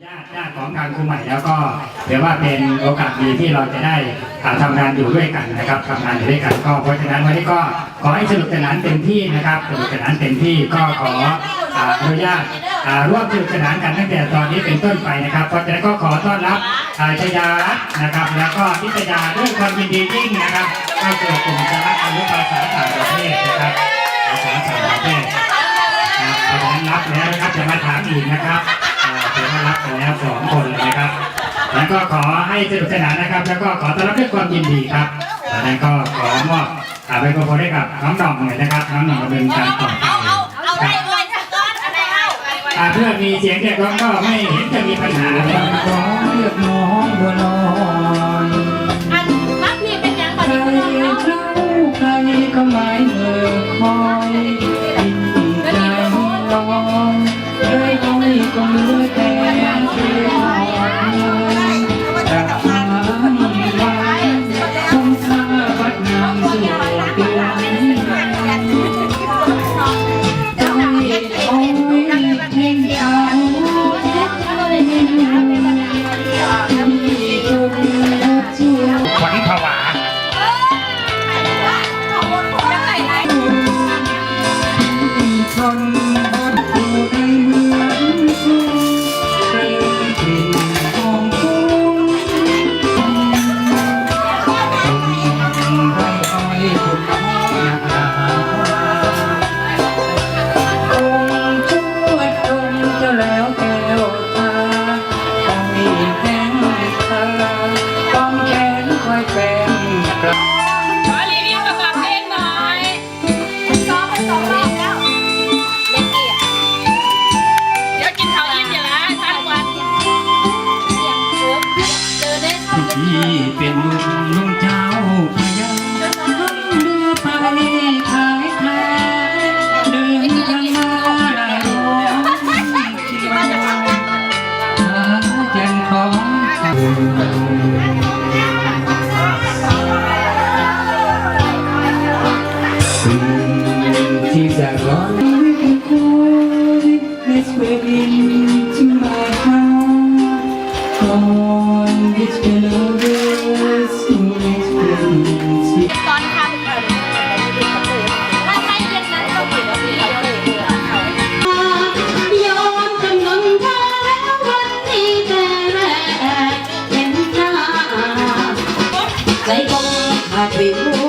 ญาติญาติของทางครูใหม่แล้วก็เดี๋ยวว่าเป็นโอกาสดีที่เราจะได้อ่าทำงานอยู่ด้วยกันนะครับทำงานอยู่ด้วยกันก็เพราะฉะนั้นวันนี้ก็ขอให้สนุกสนานเต็มที่นะครับสนุกสนานเต็มที่ก็ขออ่าอนุญาตอ่าร่วมสนุกสนานกันตั้งแต่ตอนนี้เป็นต้นไปนะครับเพราะฉะนั้นก็ขอต้อนรับอ่าชยารัตน์นะครับ แล้วก็พิทยาด้วยความยินดียิ่งนะครับเข้าสู่กลุ่มคณะอนุภาษาต่างประเทศนะครับภาษาต่างประเทศครับเพราะฉะนั้นรับแล้วนะครับจะมาถามอีกนะครับ ก็ขอให้สนุกสนานนะครับ แล้วก็ขอต้อนรับด้วยความยินดีครับดังนั้นก็ขอมอบอ่าไมโครโฟนให้กับน้องหน่อกหน่อยนะครับน้องหน่อกดำเนินการต่อไปเอาได้เลยถ้าก้อนอะไรเอาอ่าเพื่อมีเสียงเรียกร้องก็ไม่เห็นจะมีปัญหาเลยนะครับขอเรียกน้องบัวน้อย อันรักนี่เป็นยังก่อนดีกว่า ช เป็นลุงลุงเจ้าพญาเรือไปขายแพเดินทางมาลายร้องที่มาหาจันของสิ่งที่จะร้อน ใจคงหาดวิว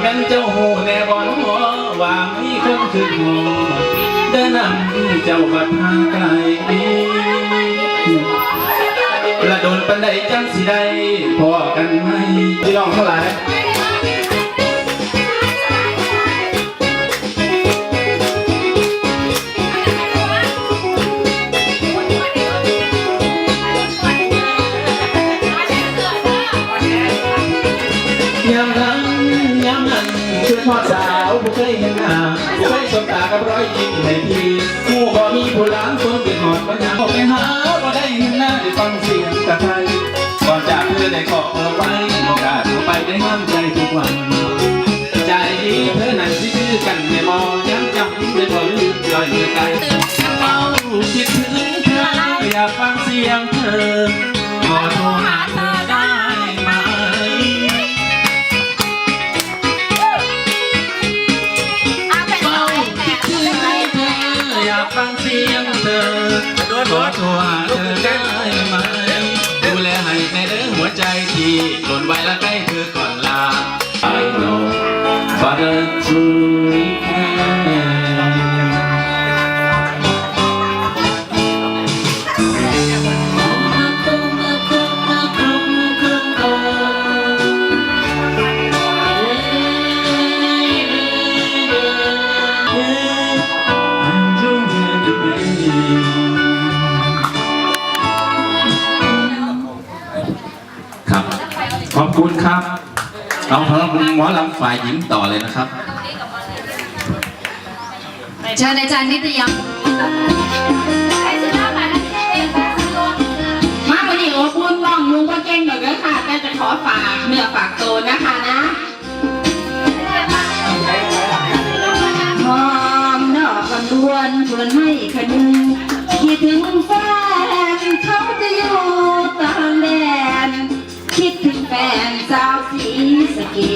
แม่นเจ้าหูแน่บอนหัวว่ามีคนถึงหัวเดินนำเจ้าบัดทางไกลละโดนปันใดจังสิได้พอกันไหมพี่น้องทั้งหล สยสมตากับร้อยยิ้มในทีหมู่บ่มีผู้ล้างคนติดหอดมันยังออกไปหาบ่ได้เห็นหน้าได้ฟังเสียงกะไคร้ก่อนจากเพื่อได้ขอเบอร์ไว้โอกาสไปได้ห้ามใจทุกวัน ใจเธอนั้นที่คือกันไม่มองย้ำจำได้บ่ลืมลอยเมื่อไกลเอาคิดถึงเธออยากฟังเสียงเธอขอโทรหาเธอ Son bailarina. ขอบคุณครับ เอาพลังหมอลำฝ่ายหญิงต่อเลยนะครับ เชิญอาจารย์นิตยมมาวันนี้โอ้พูดต้องลุงก็เก่งหน่อยด้ค่ะ แต่จะขอฝากเนื้อฝากตัวนะคะนะหอมนอกกันดวนชวนให้คนึงคิดถึงฟ้า কি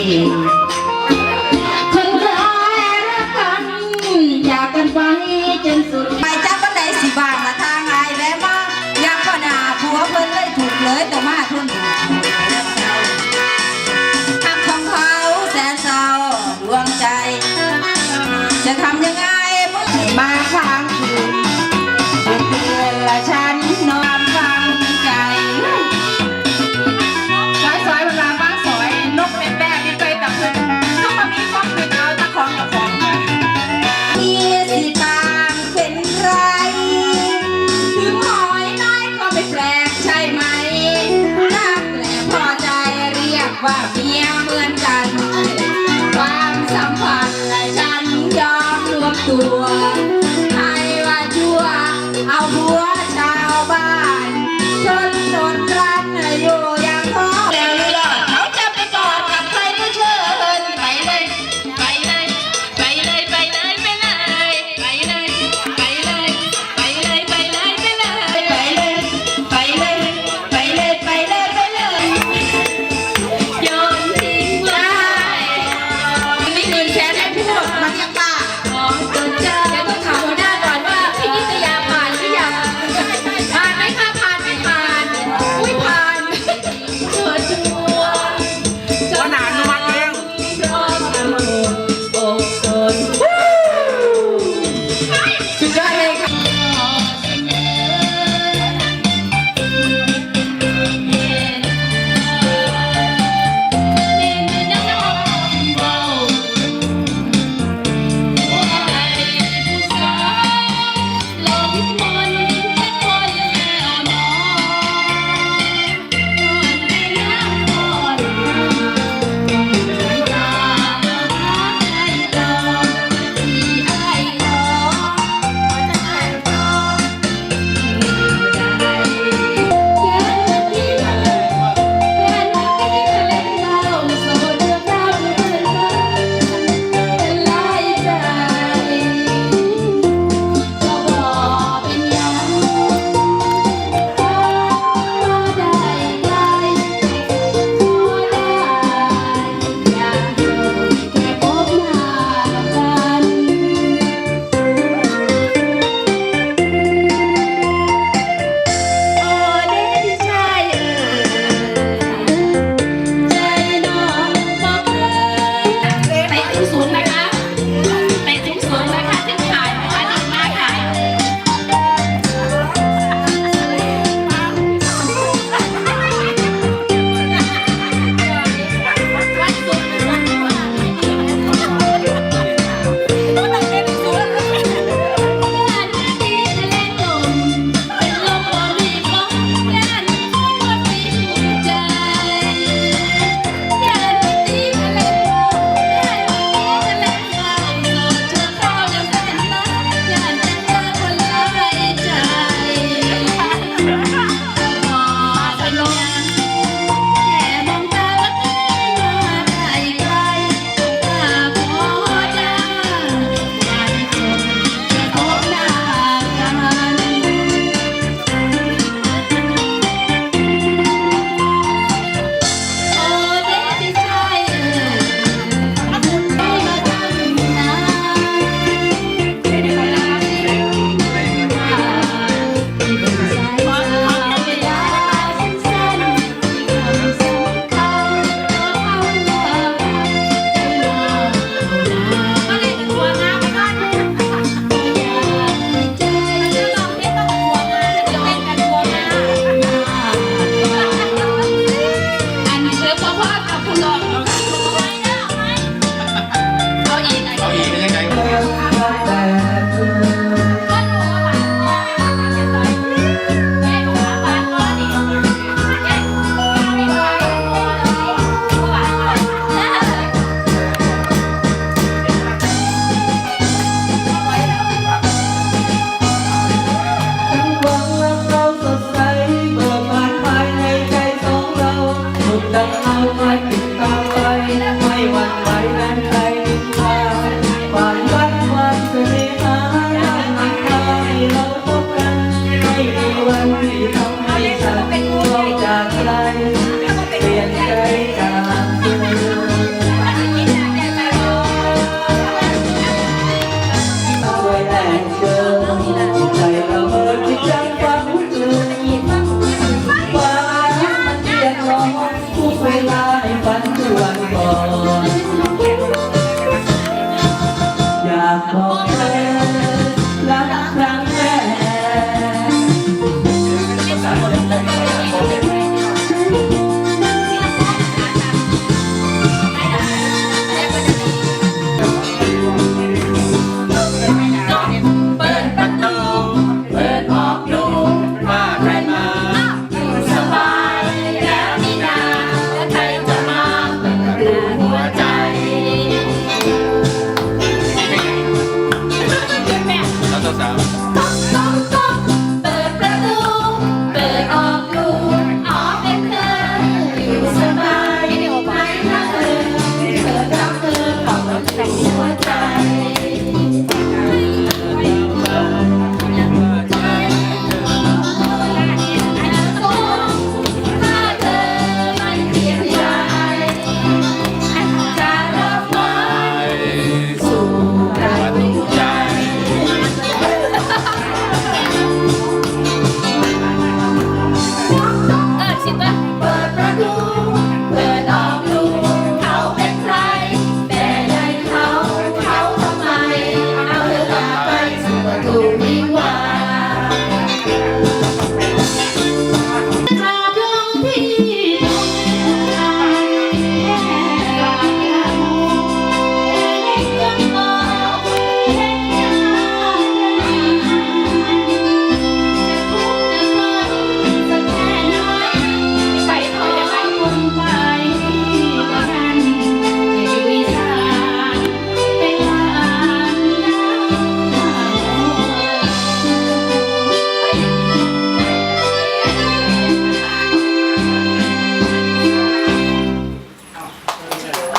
รั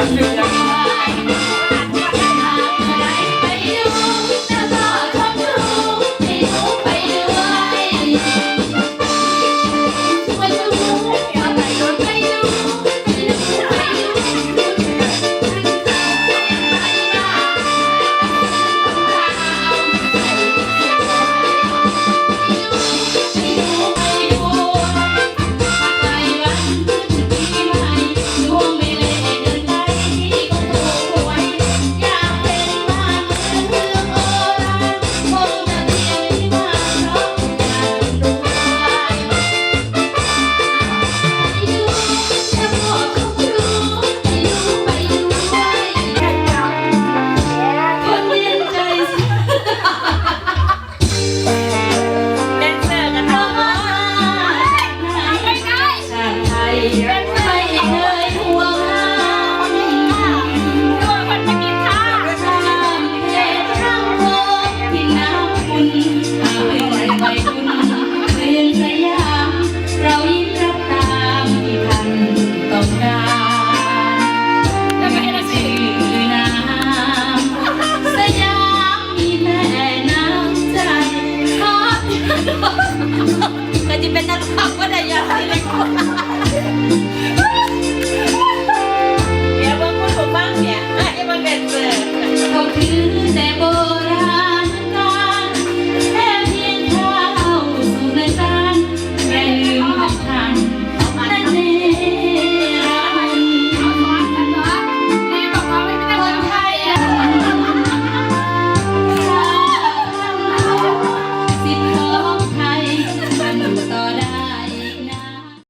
谢谢大。